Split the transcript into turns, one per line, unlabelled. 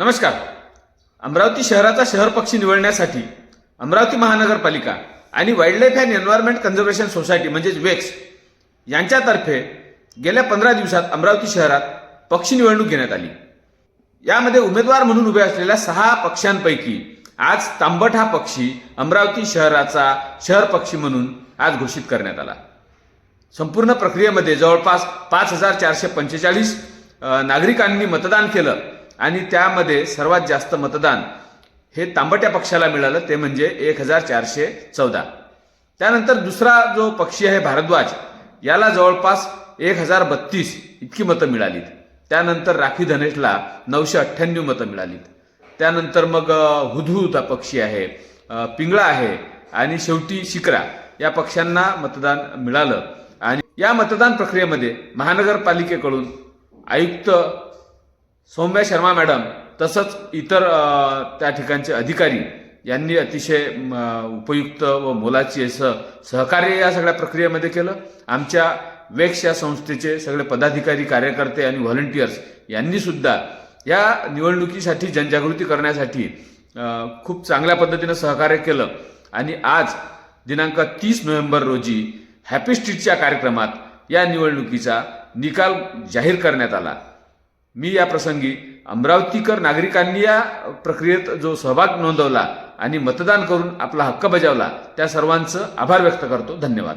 नमस्कार. अमरावती शहराचा शहर पक्षी निवडण्यासाठी अमरावती महानगरपालिका आणि wildlife and environment conservation society म्हणजेच वेक्स यांच्यातर्फे गेल्या पंधरा दिवसात अमरावती शहरात पक्षी निवडणूक घेण्यात आली. यामध्ये उमेदवार म्हणून उभे असलेल्या सहा पक्ष्यांपैकी आज तांबट हा पक्षी अमरावती शहराचा शहर पक्षी म्हणून आज घोषित करण्यात आला. संपूर्ण प्रक्रियेमध्ये जवळपास पाच हजार चारशे पंचेचाळीस नागरिकांनी मतदान केलं. आणि त्यामध्ये सर्वात जास्त मतदान हे तांबट्या पक्षाला मिळालं ते म्हणजे एक हजार चारशे चौदा. त्यानंतर दुसरा जो पक्षी आहे भारद्वाज याला जवळपास एक हजार बत्तीस इतकी मतं मिळालीत. त्यानंतर राखी धनेशला नऊशे अठ्ठ्याण्णव मतं मिळालीत. त्यानंतर मग अ, हा पक्षी आहे पिंगळा आहे आणि शेवटी शिकरा या पक्षांना मतदान मिळालं. आणि या मतदान प्रक्रियेमध्ये महानगरपालिकेकडून आयुक्त सौम्या शर्मा मॅडम तसंच इतर त्या ठिकाणचे अधिकारी यांनी अतिशय उपयुक्त व मोलाची असं सहकार्य या सगळ्या प्रक्रियेमध्ये केलं. आमच्या वेक्स या संस्थेचे सगळे पदाधिकारी कार्यकर्ते आणि व्हॉलंटियर्स यांनी सुद्धा या निवडणुकीसाठी जनजागृती करण्यासाठी खूप चांगल्या पद्धतीनं सहकार्य केलं. आणि आज दिनांक तीस नोव्हेंबर रोजी हॅपी स्ट्रीटच्या कार्यक्रमात या निवडणुकीचा निकाल जाहीर करण्यात आला. मी या प्रसंगी अमरावतीकर नागरिकांनी या प्रक्रियेत जो सहभाग नोंदवला आणि मतदान करून आपला हक्क बजावला त्या सर्वांचं आभार व्यक्त करतो. धन्यवाद.